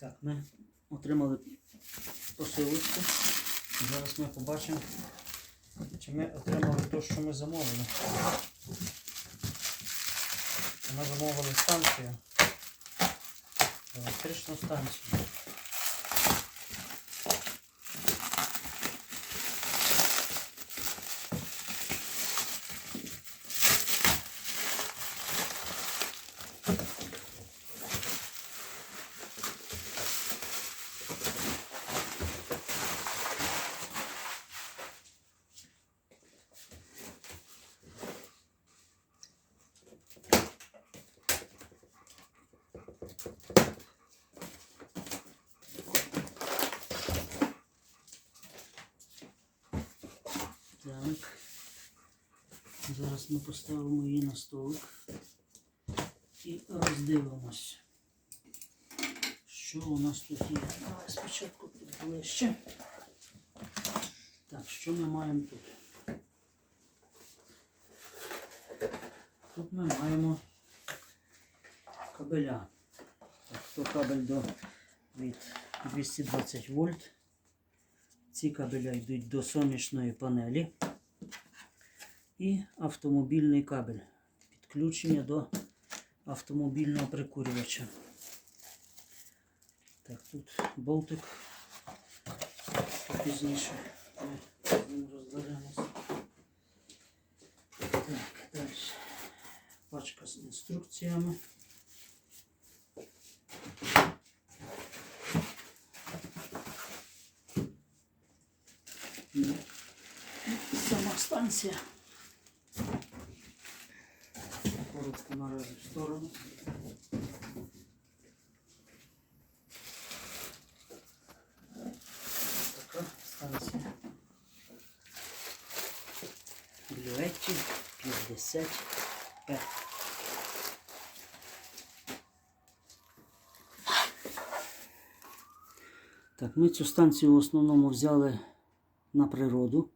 Так, ми отримали посилочку. Зараз ми побачимо, чи ми отримали те, що ми замовили. Ми замовили станцію. Електричну станцію. Так. Зараз ми поставимо її на столик і роздивимось, що у нас тут є. Давай спочатку ближче. Так, що ми маємо тут? Тут ми маємо кабеля. Так, кабель до від 220 вольт. Ці кабеля йдуть до сонячної панелі і автомобільний кабель. Підключення до автомобільного прикурювача. Так, тут болтик. Пізніше розберемося. Так, далі. Пачка з інструкціями. Сама станція. Наразі в сторону. Така станція. Блюетті 55. Так, ми цю станцію в основному взяли на природу.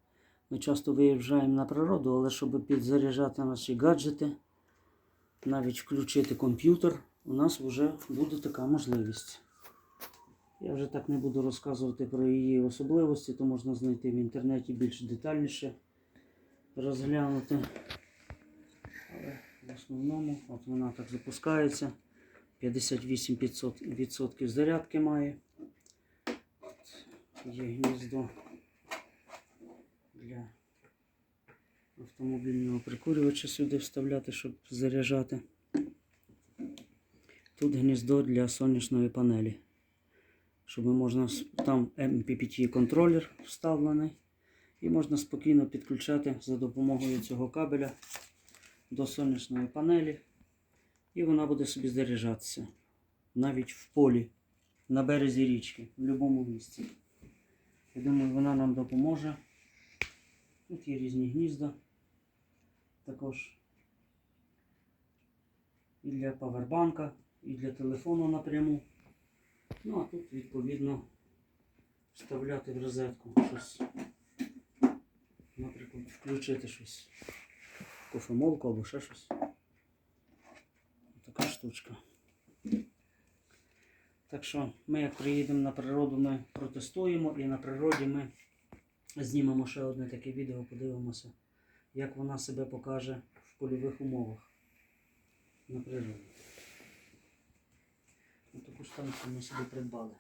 Ми часто виїжджаємо на природу, але щоб підзаряджати наші гаджети, навіть включити комп'ютер, у нас вже буде така можливість. Я вже так не буду розказувати про її особливості, то можна знайти в інтернеті більш детальніше розглянути. Але в основному от вона так запускається. 58% зарядки має. Є гніздо для автомобільного прикурювача сюди вставляти, щоб заряджати. Тут гніздо для сонячної панелі. Щоб можна там MPPT контролер вставлений. І можна спокійно підключати за допомогою цього кабеля до сонячної панелі. І вона буде собі заряджатися навіть в полі, на березі річки, в будь-якому місці. Я думаю, вона нам допоможе. Тут є різні гнізда. Також і для павербанка, і для телефону напряму. Ну, а тут, відповідно, вставляти в розетку щось. Наприклад, включити щось. Кофемолку або ще щось. Така штучка. Так що ми, як приїдемо на природу, ми протестуємо і на природі ми знімемо ще одне таке відео, подивимося, як вона себе покаже в польових умовах на природі. Таку станцію ми собі придбали.